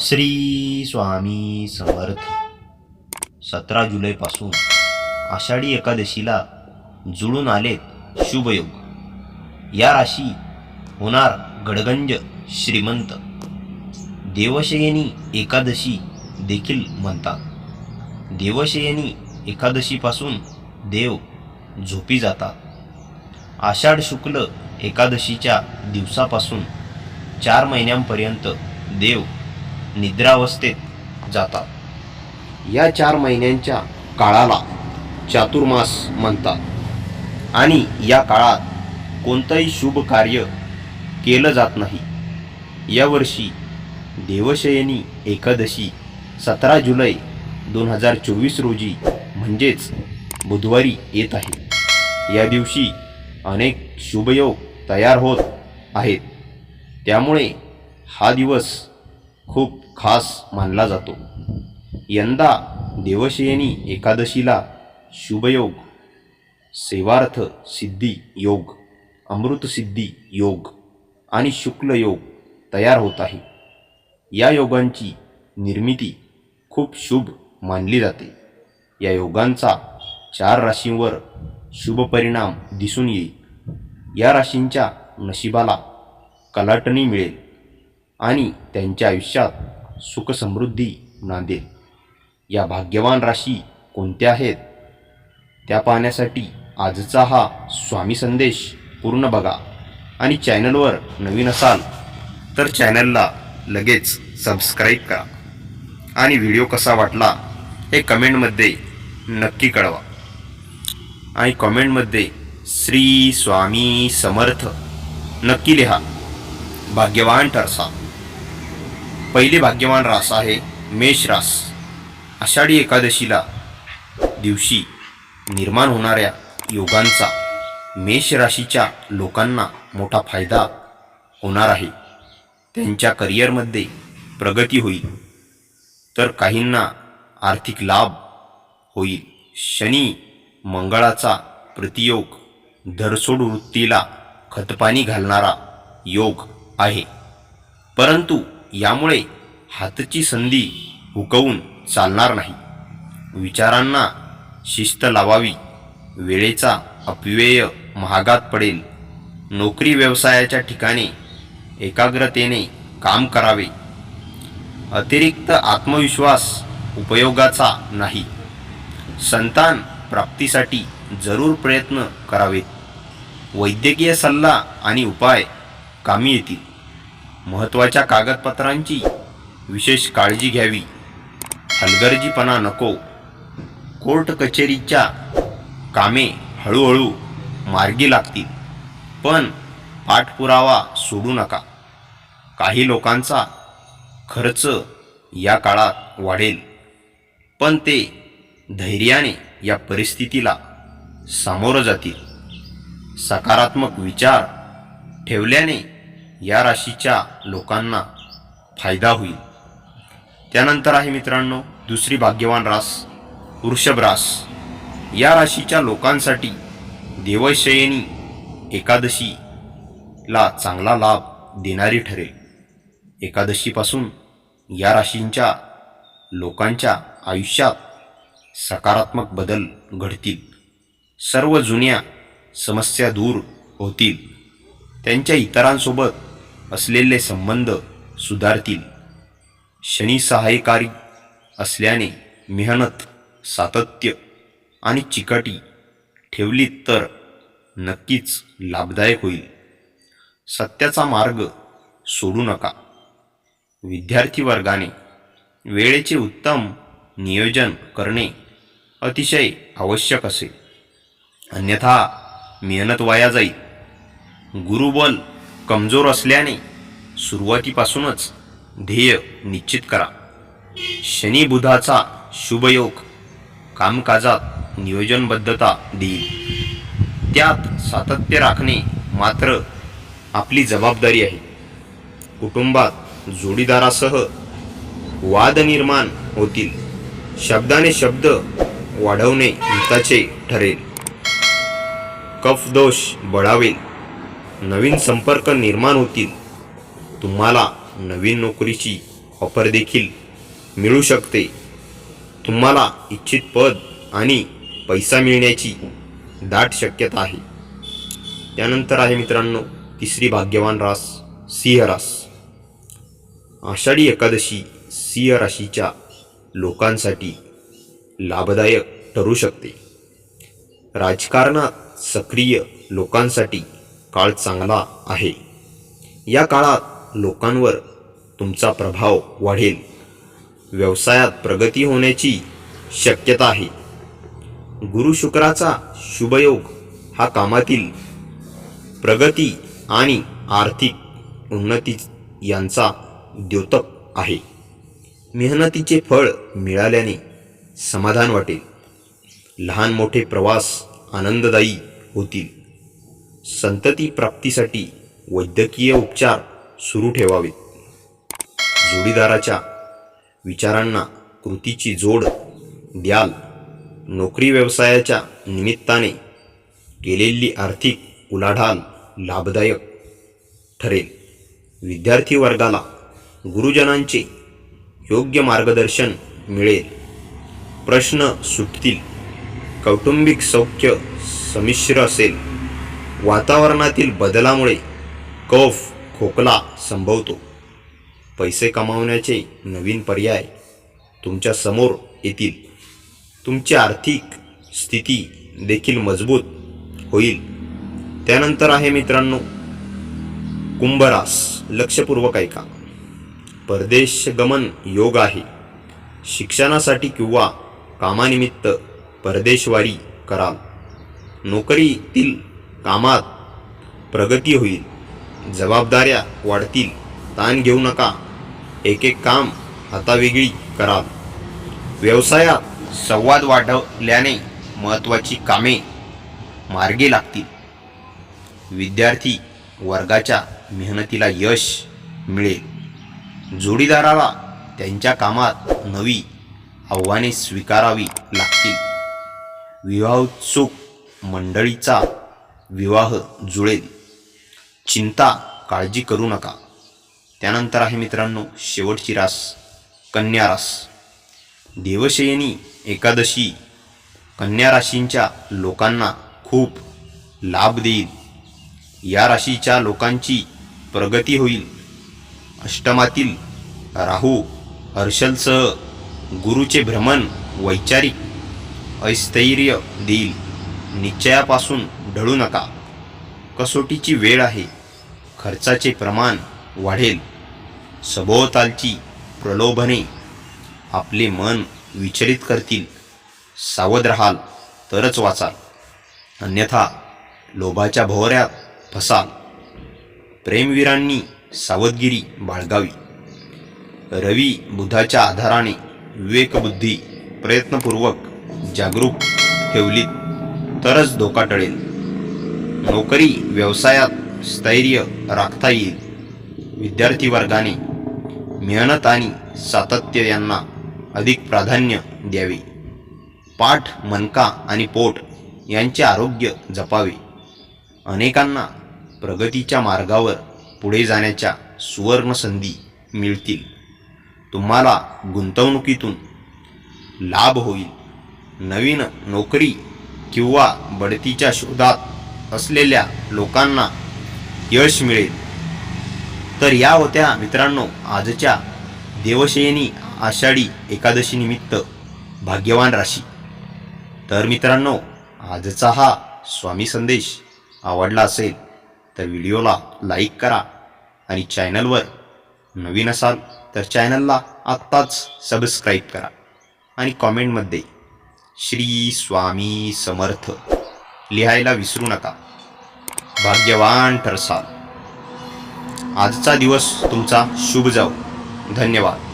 श्री स्वामी समर्थ. सतरा जुलैपासून आषाढी एकादशीला जुळून आलेत शुभयोग. या राशी होणार गडगंज श्रीमंत. देवशयनी एकादशी देखील म्हणतात. देवशयनी एकादशीपासून देव झोपी जातात. आषाढ शुक्ल एकादशीच्या दिवसापासून चार महिन्यांपर्यंत देव निद्रावस्थेत जातात. या चार महिन्यांच्या काळाला चातुर्मास म्हणतात. आणि या काळात कोणतंही शुभ कार्य केलं जात नाही. यावर्षी देवशयनी एकादशी सतरा जुलै दोन हजार चोवीस रोजी म्हणजेच बुधवारी येत आहे. या दिवशी अनेक शुभयोग तयार होत आहेत. त्यामुळे हा दिवस खूप खास मानला जातो. यंदा देवशयनी एकादशीला शुभयोग सेवार्थ सिद्धी योग अमृतसिद्धी योग आणि शुक्ल योग तयार होत आहे. या योगांची निर्मिती खूप शुभ मानली जाते. या योगांचा चार राशींवर शुभ परिणाम दिसून येईल. या राशींच्या नशिबाला कलाटणी मिळेल. आणि त्यांच्या आयुष्यात सुखसमृद्धी नांदेल या भाग्यवान राशी कोणत्या आहेत? त्या पाहण्यासाठी आजचा हा स्वामी संदेश पूर्ण बघा आणि चॅनलवर नवीन असाल तर चॅनलला लगेच सबस्क्राईब करा. आणि व्हिडिओ कसा वाटला हे कमेंटमध्ये नक्की कळवा. आणि कमेंटमध्ये श्री स्वामी समर्थ नक्की लिहा. भाग्यवान ठरसा. पहिली भाग्यवान रास आहे मेष रास. आषाढी एकादशीला दिवशी निर्माण होणाऱ्या योगांचा मेष राशीच्या लोकांना मोठा फायदा होणार आहे. त्यांच्या करिअरमध्ये प्रगती होईल. तर काहींना आर्थिक लाभ होईल. शनी मंगळाचा प्रतियोग धरसोड वृत्तीला खतपाणी घालणारा योग आहे. परंतु यामुळे हातची संधी हुकवून चालणार नाही. विचारांना शिस्त लावावी वेळेचा अपव्यय महागात पडेल. नोकरी व्यवसायाच्या ठिकाणी एकाग्रतेने काम करावे. अतिरिक्त आत्मविश्वास उपयोगाचा नाही. संतान प्राप्तीसाठी जरूर प्रयत्न करावेत. वैद्यकीय सल्ला आणि उपाय कामी येतील. महत्त्वाच्या कागदपत्रांची विशेष काळजी घ्यावी. हलगर्जीपणा नको. कोर्ट कचेरीच्या कामे हळूहळू मार्गी लागतील. पण पाठपुरावा सोडू नका. काही लोकांचा खर्च या काळात वाढेल. पण ते धैर्याने या परिस्थितीला सामोरं जातील. सकारात्मक विचार ठेवल्याने या राशीच्या लोकांना फायदा होईल. त्यानंतर आहे मित्रांनो दुसरी भाग्यवान रास वृषभ रास. या राशीच्या लोकांसाठी देवशयनी एकादशीला चांगला लाभ देणारी ठरेल. एकादशीपासून या राशींच्या लोकांच्या आयुष्यात सकारात्मक बदल घडतील. सर्व जुन्या समस्या दूर होतील. त्यांच्या इतरांसोबत असलेले संबंध सुधारतील. शनी सहाय्यकारी असल्याने मेहनत सातत्य आणि चिकाटी ठेवली तर नक्कीच लाभदायक होईल. सत्याचा मार्ग सोडू नका. विद्यार्थी वर्गाने वेळेचे उत्तम नियोजन करणे अतिशय आवश्यक असेल अन्यथा मेहनत वाया जाईल. गुरुबल कमजोर असल्याने सुरुवातीपासूनच ध्येय निश्चित करा. शनी बुधाचा शुभयोग कामकाजात नियोजनबद्धता देईल. त्यात सातत्य राखणे मात्र आपली जबाबदारी आहे. कुटुंबात जोडीदारासह वाद निर्माण होतील. शब्दाने शब्द वाढवणे हिताचे ठरेल. कफदोष बळावेल. नवीन संपर्क निर्माण होतील. तुम्हाला नवीन नोकरीची ऑफर देखील मिळू शकते. तुम्हाला इच्छित पद आणि पैसा मिळण्याची दाट शक्यता आहे. त्यानंतर आहे मित्रांनो तिसरी भाग्यवान रास सिंह रास. आषाढी एकादशी सिंह राशीच्या लोकांसाठी लाभदायक ठरू शकते. राजकारणात सक्रिय लोकांसाठी काळ चांगला आहे. या काळात लोकांवर तुमचा प्रभाव वाढेल. व्यवसायात प्रगती होण्याची शक्यता आहे. गुरु शुक्राचा शुभयोग हा कामातील प्रगती आणि आर्थिक उन्नती यांचा द्योतक आहे. मेहनतीचे फळ मिळाल्याने समाधान वाटेल. लहान मोठे प्रवास आनंददायी होतील. संतती प्राप्तीसाठी वैद्यकीय उपचार सुरू ठेवावेत. जोडीदाराच्या विचारांना कृतीची जोड द्याल. नोकरी व्यवसायाच्या निमित्ताने केलेली आर्थिक उलाढाल लाभदायक ठरेल. विद्यार्थी वर्गाला गुरुजनांचे योग्य मार्गदर्शन मिळेल. प्रश्न सुटतील. कौटुंबिक सौख्य संमिश्र असेल. वातावरणातील बदलामुळे कफ खोकला संभवतो. पैसे कमावण्याचे नवीन पर्याय तुमच्यासमोर येतील. तुमची आर्थिक स्थिती देखील मजबूत होईल. त्यानंतर आहे मित्रांनो कुंभरास. लक्षपूर्वक ऐका. परदेश गमन योग आहे. शिक्षणासाठी किंवा कामानिमित्त परदेशवारी कराल. नोकरीतील कामात प्रगती होईल जबाबदाऱ्या वाढतील ताण घेऊ नका. एक एक काम हातावेगळी कराल व्यवसायात संवाद वाढवल्याने महत्त्वाची कामे मार्गी लागतील. विद्यार्थी वर्गाच्या मेहनतीला यश मिळेल. जोडीदाराला त्यांच्या कामात नवी आव्हाने स्वीकारावी लागतील. विवाहोत्सुक मंडळीचा विवाह जुळेल चिंता काळजी करू नका. त्यानंतर आहे मित्रांनो शेवटची रास कन्या रास. देवशयनी एकादशी. कन्या राशींच्या लोकांना खूप लाभ देईल. या राशीच्या लोकांची प्रगती होईल. अष्टमातील राहू हर्षलसह गुरुचे भ्रमण वैचारिक अस्थैर्य देईल. निश्चयापासून ढळू नका. कसोटीची वेळ आहे. खर्चाचे प्रमाण वाढेल. सभोवतालची प्रलोभने आपले मन विचलित करतील. सावध राहाल तरच वाचाल. अन्यथा लोभाच्या भोवऱ्यात फसाल. प्रेमवीरांनी सावधगिरी बाळगावी. रवी बुधाच्या आधाराने विवेकबुद्धी प्रयत्नपूर्वक जागरूक ठेवलीत. तरच धोका टळेल. नोकरी व्यवसायात स्थैर्य राखता येईल. विद्यार्थी वर्गाने मेहनत आणि सातत्य यांना अधिक प्राधान्य द्यावे. पाठ मनका आणि पोट यांचे आरोग्य जपावे. अनेकांना प्रगतीच्या मार्गावर पुढे जाण्याच्या सुवर्ण संधी मिळतील. तुम्हाला गुंतवणुकीतून लाभ होईल. नवीन नोकरी किंवा बढतीच्या शोधात असलेल्या लोकांना यश मिळेल. तर या होत्या मित्रांनो आजच्या देवशयनी आषाढी एकादशी निमित्त भाग्यवान राशी. तर मित्रांनो आजचा हा स्वामी संदेश आवडला असेल तर व्हिडिओला लाईक करा आणि चॅनलवर नवीन असाल तर चॅनलला आत्ताच सबस्क्राईब करा आणि कॉमेंटमध्ये श्री स्वामी समर्थ. लिहायला विसरू नका. भाग्यवान ठरसाल. आजचा दिवस तुमचा शुभ जाऊ धन्यवाद.